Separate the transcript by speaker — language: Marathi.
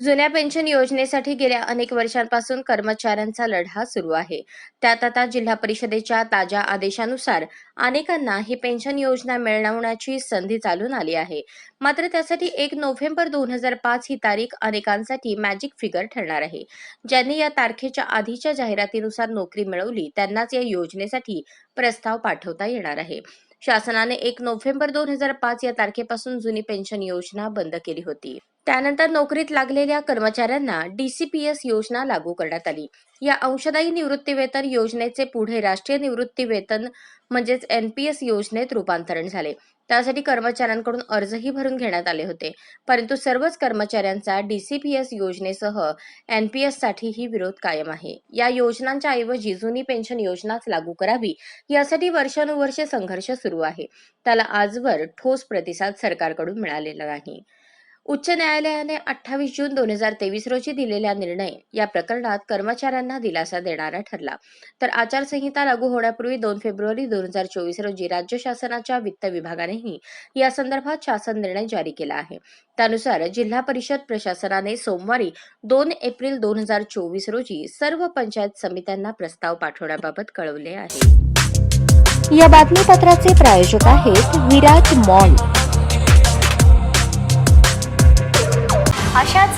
Speaker 1: जुन्या पेन्शन योजनेसाठी गेल्या अनेक वर्षांपासून कर्मचाऱ्यांचा लढा सुरू आहे. त्यात आता जिल्हा परिषदेच्या ताज्या आदेशानुसार अनेकांना ही पेन्शन योजना मिळवण्याची संधी चालून आली आहे. मात्र त्यासाठी एक नोव्हेंबर दोन हजार पाच ही तारीख अनेकांसाठी मॅजिक फिगर ठरणार आहे. ज्यांनी या तारखेच्या आधीच्या जाहिरातीनुसार नोकरी मिळवली त्यांनाच या योजनेसाठी प्रस्ताव पाठवता येणार आहे. शासनाने एक नोव्हेंबर दोन हजार पाच या तारखेपासून जुनी पेन्शन योजना बंद केली होती. त्यानंतर नोकरीत लागलेल्या कर्मचाऱ्यांना डीसीपीएस योजना लागू करण्यात आली. या अंशदायी निवृत्ती वेतन योजनेचे पुढे राष्ट्रीय निवृत्ती वेतन म्हणजेच एनपीएस योजनेत रूपांतरण झाले. त्यासाठी कर्मचाऱ्यांकडून अर्जही भरून घेण्यात आले होते. परंतु सर्वच कर्मचाऱ्यांचा डीसीपीएस योजनेसह एनपीएस साठीही विरोध कायम आहे. या योजनांच्या ऐवजी जुनी पेन्शन योजनाच लागू करावी यासाठी वर्षानुवर्षे संघर्ष सुरू आहे. त्याला आजवर ठोस प्रतिसाद सरकारकडून मिळालेला नाही. उच्च न्यायालयाने अठ्ठावीस जून दोन हजार तेवीस रोजी दिलेला निर्णय या प्रकरणात कर्मचाऱ्यांना दिलासा देणारा ठरला. तर आचारसंहिता लागू होण्यापूर्वी दोन फेब्रुवारी दोन हजार चोवीस रोजी राज्य शासनाच्या वित्त विभागानेही या संदर्भात शासन निर्णय जारी केला आहे. त्यानुसार जिल्हा परिषद प्रशासनाने सोमवारी दोन एप्रिल दोन हजार चोवीस रोजी सर्व पंचायत समित्यांना प्रस्ताव पाठवण्याबाबत कळवले आहे.
Speaker 2: या बातमीपत्राचे प्रायोजक आहेत विराट मॉल.